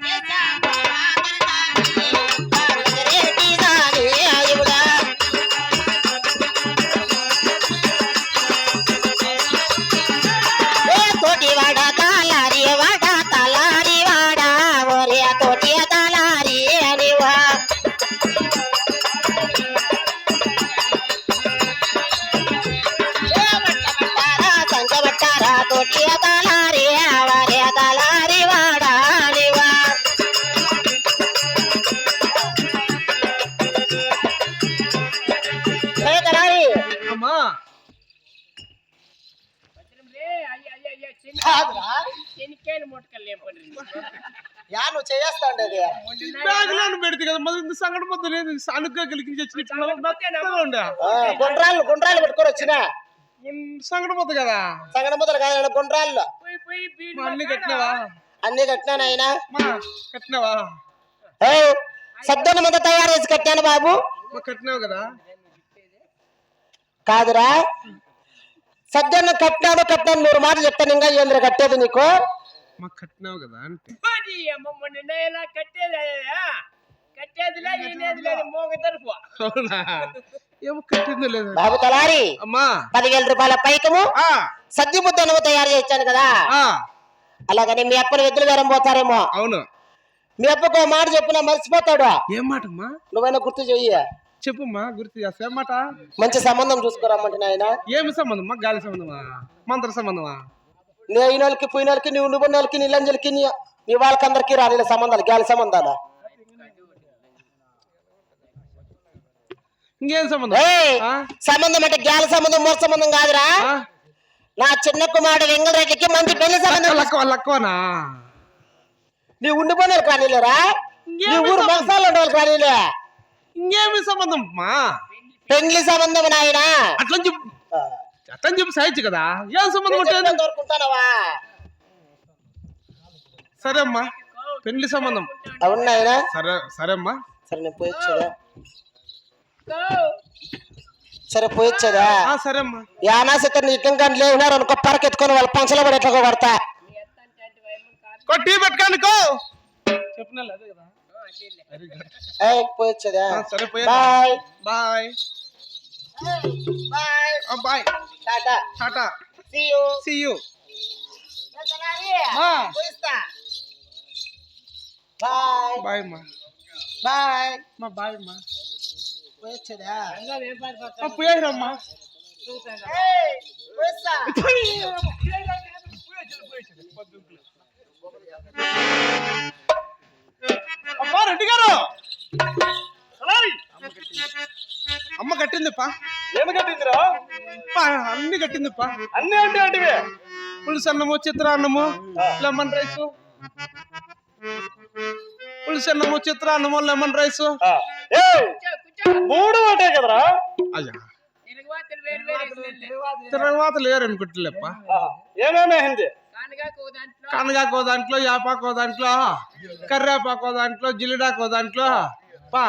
பேச்சா నువ్వు చేయేస్తా ఉండేది బ్యాగులో పెడితే కదా మరి ఇంత సంగటి మొత్తం లేదు. సనుగ్గా కలిగించి వచ్చినట్టు గుండ్రాళ్ళు గుండ్రాళ్ళు పెట్టుకొని వచ్చిన. సంగటి మొత్తం కదా? సంగడ మొదలు కాదు గుండ్రాళ్ళు. అన్ని కట్టినావా? అన్ని కట్టినాను ఆయన మా కట్టినావా? సద్దన మీద తయారు చేసి కట్టాను బాబు. మా కట్టినావు కదా? కాదురా. సద్దన్న కట్టినాడు కట్టాను నూరు మాటలు చెప్తాను ఇంకా ఏంద్ర కట్టేది నీకు. మా కట్టినావు కదా అంటే. పోనీ అమ్మ మొన్న ఇలా కట్టేది? ఈనేది లేదు మోగ తరపు. అవునా? ఏమో కట్టిందో లేదు. బాబు తలారి అమ్మా. పదివేల రూపాయల పైకము ఆ. సద్ది ముద్ద నువ్వు తయారు చేయించాను కదా. ఆ. అలాగని మీ అప్పని ఎద్దులు వేరం పోతారేమో. అవును. మీ అప్పకు మాట చెప్పినా మర్చిపోతాడు. ఏం మాటమ్మా? నువ్వైనా గుర్తు చెయ్యి. చెప్పుమ్మా గుర్తు చేస్తా ఏం మాట? మంచి సంబంధం చూసుకోరమ్మంటే నాయన ఏమి సంబంధమా గాలి సంబంధమా? మంత్ర సంబంధమా? నీ అయిన వాళ్ళకి పోయిన వాళ్ళకి నువ్వు నువ్వు వాళ్ళకి నీళ్ళంజలికి నీ నీ వాళ్ళకందరికీ రాని సంబంధాలు గాలి సంబంధాలు? ఇంకేం సంబంధం? సంబంధం అంటే గాలి సంబంధం మోస సంబంధం కాదురా? నా చిన్న కుమారుడు వెంగళరెడ్డికి మంచి పెళ్ళి సంబంధం. లక్కవనా నీ ఉండిపోయిన వాళ్ళకి రానిలేరా నీ ఊరు మగసాలు ఉండే వాళ్ళకి రానిలే ఇంకేమి సంబంధం అమ్మా పెళ్ళి సంబంధం నాయన? అట్లా అట్లా చెప్పి సాయచ్చు కదా. ఏం సంబంధం ఉంటుంది దొరుకుంటానవా సరే అమ్మా పెళ్ళి సంబంధం. సరే సరే అమ్మా. సరే నేను పోయొచ్చదా సరే పోయొచ్చదా ఆ, సరే అమ్మా. యానాశిత నీ ఇంకా లేవున్నారు అనుకో పరకెత్తుకొని వాళ్ళ పంచలో పడి ఎట్లా కొడతా కో టీ పెట్టుకోనుకో చెప్పినా అదే కదా? వెరీ గుడ్ ఏయ్, పోయొచ్చదా ఆ, సరే పోయా bye. Bye. Bye bye. Tata tata see you see you మా బాయ్ బాయ్ అమ్మా బాయ్ మా బాయ్ అమ్మా పోయొచ్చదా పోయారమ్మా. అమ్మా రెడ్డి గారు అలారి. అమ్మ కట్టిందిప్పా ఏమి కట్టిందిరా? అన్ని కట్టిందిప్పా అన్ని అంటే అంటే పులుసు అన్నము చిత్రాన్నము లెమన్ రైస్. పులుసు అన్నము చిత్రాన్నము లెమన్ రైస్. ఏ! మూడు ఒకటే కదరా? అయ్యా. తిరుగుబాతులు వేరు వేరు తర్వాత లేరు అనుకుంటలేప్ప ఏమేమి హిందీ కానుగాకు దాంట్లో యాపాకు దాంట్లో కర్రేపాకు దాంట్లో జిల్లిడాకు దాంట్లో. పా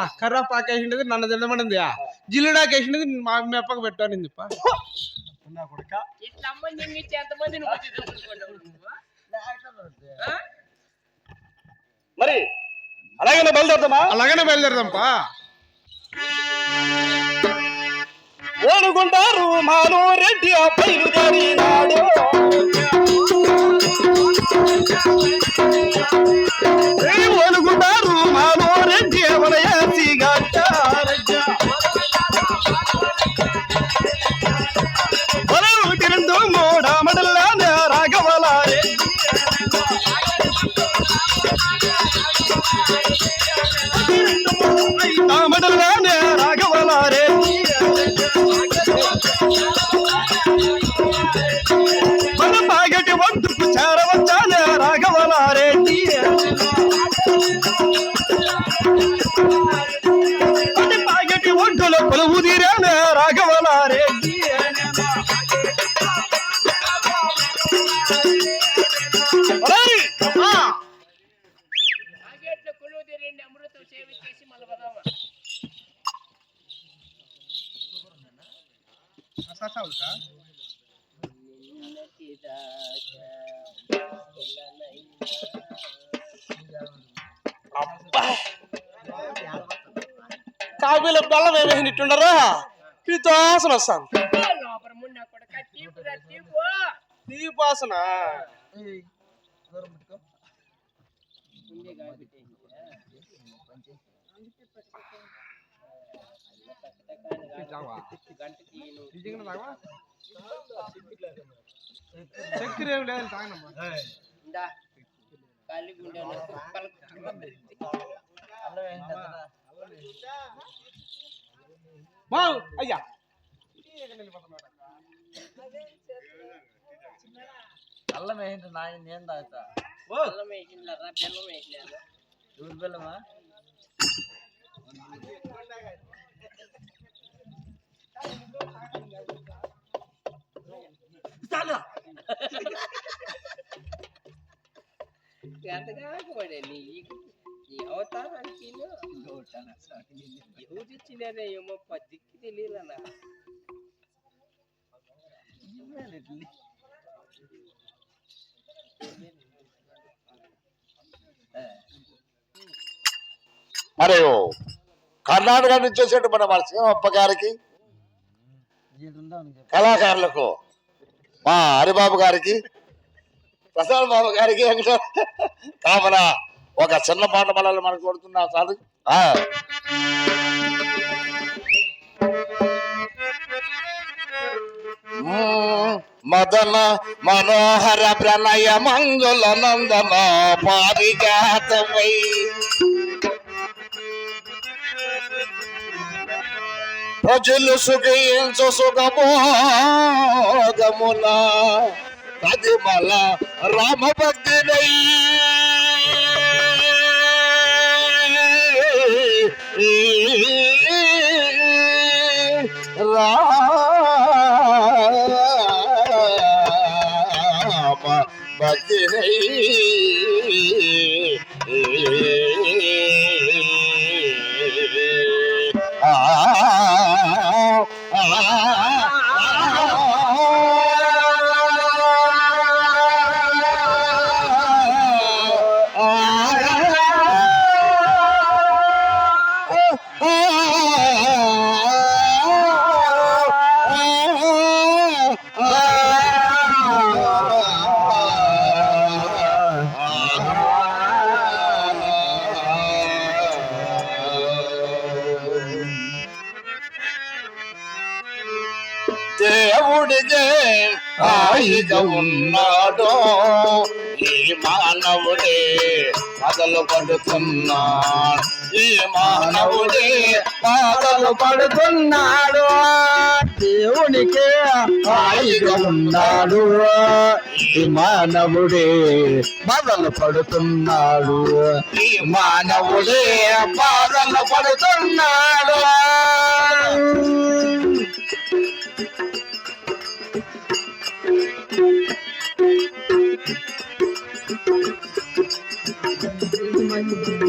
నన్ను తినమనింది. జిల్లిడాకు వేసిండేది మా మీ అప్పకు పెట్టానింది పా? మరి అలాగే బయలుదేరుతామా అలాగనే బయలుదేరదాంపా ఓనుకుంటారు మాను రెడ్డి ఆ బయలుదేరినాడు ఏ కాఫీలో బెల్లం ఏమేసి ఇట్టుండరా వాసన వస్తాను లోపల మున్న కొడక తీపురా తీపు ఈ వాసన ముందే కాబట్టి గంట తీయను చక్కెర ఏం లేదు తాగనమ్మా ఇందా ఖాళీ గుండెను మా అయ్యా అల్లం వేసింది నా నేను తాగుతా అల్లం వేసిందా బెల్లం వేసలేదు ఎవరు బెల్లమా ఎంతగా పడే నీ ఈ అవతారానికి ఎవరు ఇచ్చినారే ఏమో దిక్కు తెలియదన్నా మరి కర్ణాటక నుంచి వచ్చేట మన మన గారికి. కళాకారులకు మా హరిబాబు గారికి ప్రసాద్ బాబు గారికి వెంకట కామన ఒక చిన్న పాట మనల్ని మనకు కొడుతున్నా చాలు మదన మనోహర ప్రణయ మంగుల నందన పారిజాతమై. ప్రజలు సుఖించు సుఖమోగముల పదిమల రామభక్తినై. రామ భక్తినై దేవుడిదే హాయిగా ఉన్నాడు. ఈ మానవుడే పగలు పడుతున్నాడు. ఈ మానవుడే పగలు పడుతున్నాడు. దేవునికే హాయిగా ఉన్నాడు. ఈ మానవుడే బాధలు పడుతున్నాడు. ఈ మానవుడే బాధలు పడుతున్నాడు.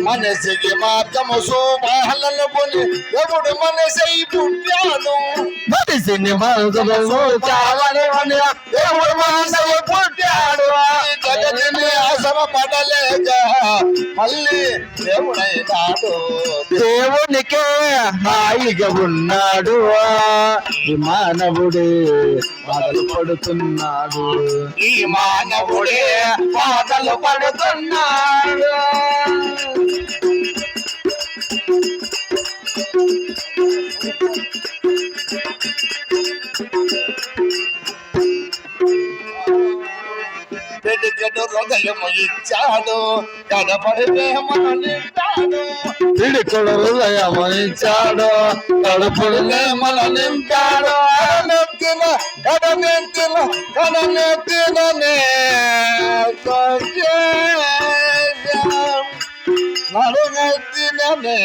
మనసికి మార్గము శోభాలను కొని ఎవడు మనసై పుట్టాను మనిషిని మనసులో చావని ఎవడు దేవుడు పుట్టాడు జగతిని ఆశమ పడలేక మళ్ళీ దేవుడైనాడు దేవునికే హాయిగా ఉన్నాడు ఈ మానవుడే బాధలు పడుతున్నాడు ఈ మానవుడే బాధలు పడుతున్నాడు. హృదయము ఇచ్చాడు కనపడితే మన నింటాడు పిడికడు హృదయమిచ్చాడు కడుపులే మన నింపాడు. కడనెత్తిన కడనెత్తిన కడనెత్తిన నడునెత్తిననే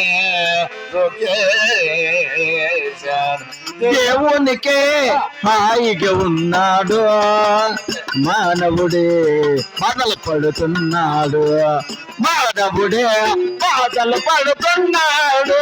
దేవునికే హాయిగా ఉన్నాడు. మానవుడే బాధలు పడుతున్నాడు. మానవుడే బాధలు పడుతున్నాడు.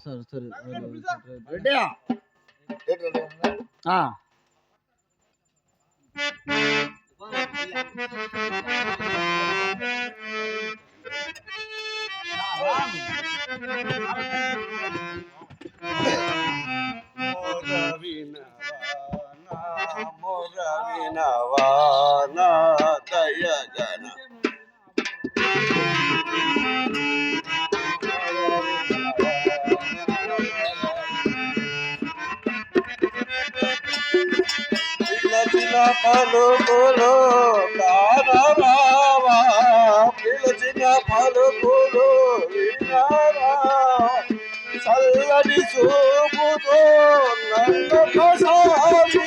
పడదామా సరే సరే రెడ్డియా ఆ. పిలచిన పలుకులు కారరావా పిలచిన పలుకులు వినరా చల్లని చూపుతో నన్ను కసారి